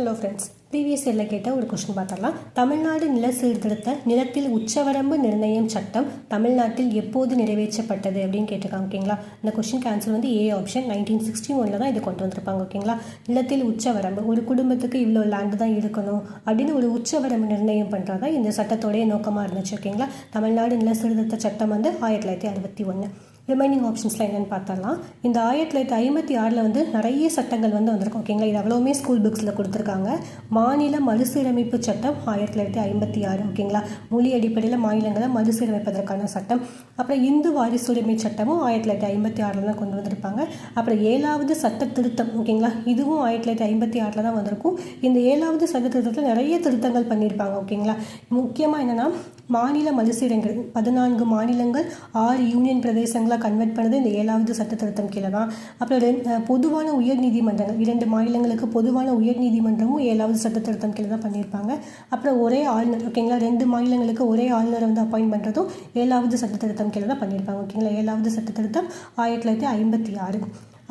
Hello friends previous இயரில் கேட்ட ஒரு கொஸ்டின் பார்த்தலாம் தமிழ்நாடு நில சீர்திருத்த நிலத்தில் உச்சவரம்பு நிர்ணயம் சட்டம் தமிழ்நாட்டில் எப்போது நிறைவேற்றப்பட்டது அப்படின்னு கேட்டிருக்காங்க ஓகேங்களா இந்த கொஸ்டின் ஆன்சர் வந்து ஏ ஆப்ஷன் நைன்டீன் சிக்ஸ்டி ஒனில் தான் இது கொண்டு வந்திருப்பாங்க ஓகேங்களா நிலத்தில் உச்சவரம்பு ஒரு குடும்பத்துக்கு இவ்வளோ லேண்டு தான் இருக்கணும் அப்படின்னு ஒரு உச்சவரம்பு நிர்ணயம் பண்ணுறதா இந்த சட்டத்தோடைய நோக்கமாக இருந்துச்சு ஓகேங்களா தமிழ்நாடு நில சீர்திருத்த சட்டம் வந்து ஆயிரத்தி தொள்ளாயிரத்தி அறுபத்தி ஒன்று ரிமைனிங் ஆப்ஷன்ஸ்லாம் என்னென்னு பார்த்தரலாம் இந்த ஆயிரத்தி தொள்ளாயிரத்தி ஐம்பத்தி ஆறில் வந்து நிறைய சட்டங்கள் வந்து வந்திருக்கும். ஓகேங்களா? இது அவ்வளோவுமே ஸ்கூல் புக்ஸில் கொடுத்துருக்காங்க. மாநில மறுசீரமைப்பு சட்டம் ஆயிரத்தி தொள்ளாயிரத்தி ஐம்பத்தி ஆறு ஓகேங்களா? மொழி அடிப்படையில் மாநிலங்களை மறுசீரமைப்பதற்கான சட்டம். அப்புறம் இந்து வாரிசுரிமை சட்டமும் ஆயிரத்தி தொள்ளாயிரத்தி ஐம்பத்தி ஆறில் தான் கொண்டு வந்திருப்பாங்க. அப்புறம் ஏழாவது சட்ட திருத்தம் ஓகேங்களா? இதுவும் ஆயிரத்தி தொள்ளாயிரத்தி ஐம்பத்தி ஆறில் தான் வந்திருக்கும். இந்த ஏழாவது சட்ட திருத்தத்தில் நிறைய திருத்தங்கள் பண்ணியிருப்பாங்க ஓகேங்களா? முக்கியமாக என்னென்னா மாநில மறுசீரங்கள் பதினான்கு மாநிலங்கள் ஆறு யூனியன் பிரதேசங்களாக கன்வெர்ட் பண்ணது இந்த ஏழாவது சட்ட திருத்தம் கீழே தான் அப்புறம் பொதுவான உயர் நீதிமன்றங்கள் இரண்டு மாநிலங்களுக்கு பொதுவான உயர் நீதிமன்றமும் ஏழாவது சட்ட திருத்தம் கீழே தான் பண்ணியிருப்பாங்க. அப்புறம் ஒரே ஆளுநர் ஓகேங்களா ரெண்டு மாநிலங்களுக்கு ஒரே ஆளுநரை வந்து அப்பாயின்ட் பண்ணுறதும் ஏழாவது சட்ட திருத்தம் கீழே தான் பண்ணியிருப்பாங்க ஓகேங்களா ஏழாவது சட்ட திருத்தம் ஆயிரத்தி தொள்ளாயிரத்தி ஐம்பத்தி ஆறு.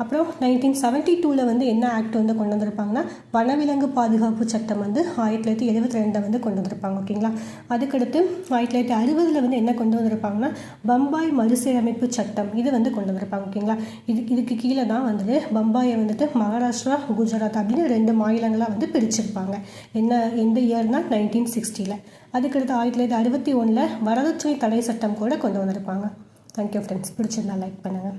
அப்புறம் நைன்டீன் செவன்ட்டி டூவில் வந்து என்ன ஆக்ட் வந்து கொண்டு வந்திருப்பாங்கன்னா வனவிலங்கு பாதுகாப்பு சட்டம் வந்து ஆயிரத்தி தொள்ளாயிரத்தி எழுபத்தி ரெண்டில் வந்து கொண்டு வந்திருப்பாங்க ஓகேங்களா அதுக்கடுத்து ஆயிரத்தி தொள்ளாயிரத்தி அறுபதில் வந்து என்ன கொண்டு வந்திருப்பாங்கன்னா பம்பாய் மறுசீரமைப்பு சட்டம் இது வந்து கொண்டு வந்திருப்பாங்க ஓகேங்களா இது இதுக்கு கீழே தான் வந்துட்டு பம்பாயை வந்துட்டு மகாராஷ்டிரா குஜராத் அப்படின்னு ரெண்டு மாநிலங்களாக வந்து பிரிச்சிருப்பாங்க. என்ன எந்த இயர்னால் நைன்டீன் சிக்ஸ்டியில் அதுக்கடுத்து ஆயிரத்தி தொள்ளாயிரத்தி அறுபத்தி ஒன்றில் வரதட்சணை தடை சட்டம் கூட கொண்டு வந்திருப்பாங்க. தேங்க்யூ ஃப்ரெண்ட்ஸ் பிடிச்சிருந்தா லைக் பண்ணுங்கள்